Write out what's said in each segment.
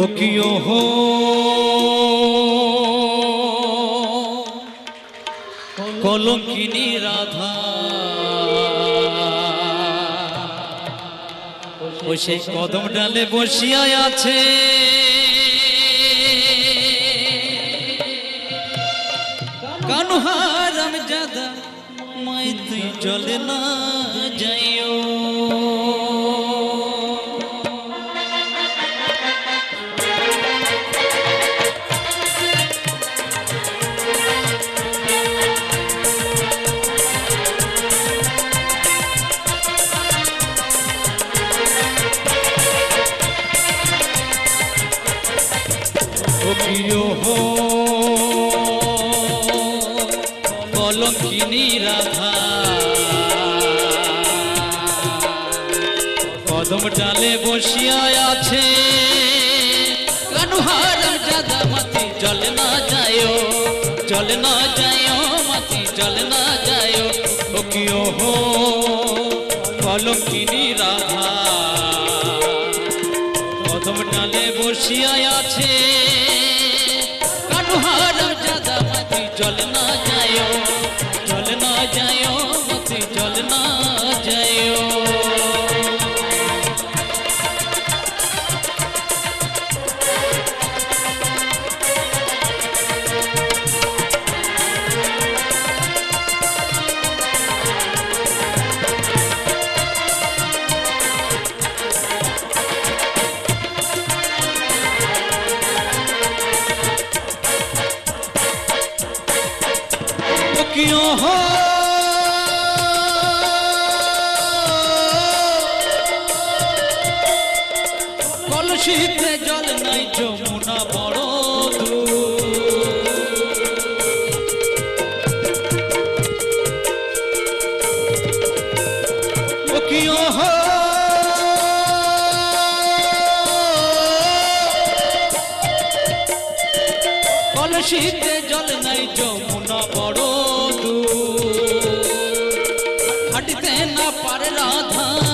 ও কিও হো। কলঙ্কিনী রাধা। ও সেই কদম ডালে বসিয়া আছে। কানুহারাম জাদা মাই তুই চলে না যাইও। প্রিয় কলঙ্কিনী রাধা। কদম ডালে বসিয়া আছে মাতি না যায় জল না যায় মাতি জল না যায় হো রাধা। কদম ডালে বসিয়া কিয় কলসিতে জল নাই যমুনা বড় কলসিতে জল নাই যমুনা হাঁটিতে না পারে রাধা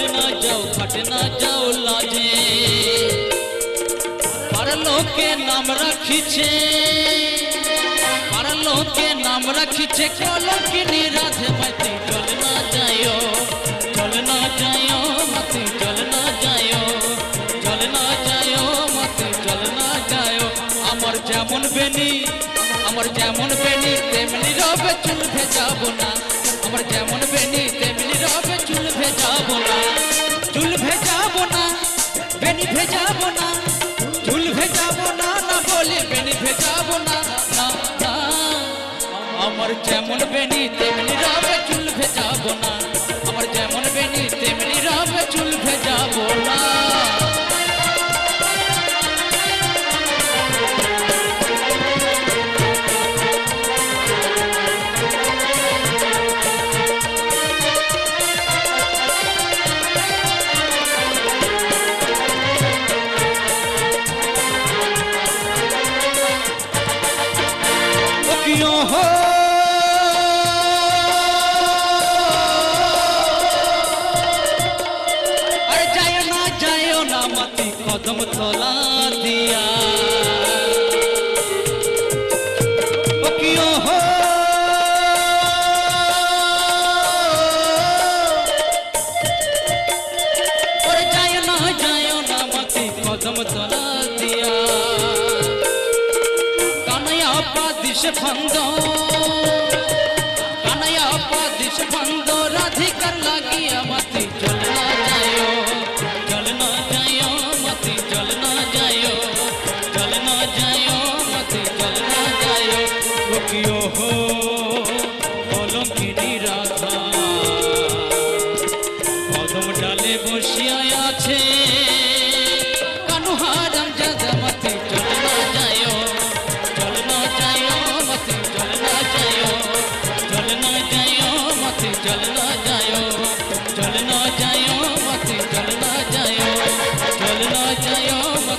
ঘটনা যাও ঘটনা যাও লাজে পারলোকে নাম রাখিছে পারলোকে নাম রাখিছে কলঙ্কিনী রাধে মাতি চল না যায় চল না যায় মাতি চল না যায় চল না যায় মাতি চল না যায় আমার যেমন বেনি আমার যেমন বেনি তেমনি রবে চুল ভেজাবো যেমন বেনি তেমনি রবে চুল ভেজাবো না। सोला दिया। क्यों हो। और जायो ना जायो ना मती कदम दिया। पादिश फंदों।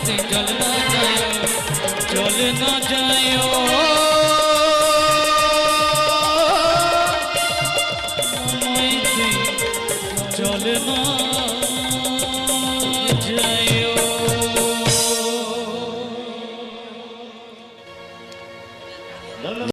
साथ चल ना जायो जल ना जायो ना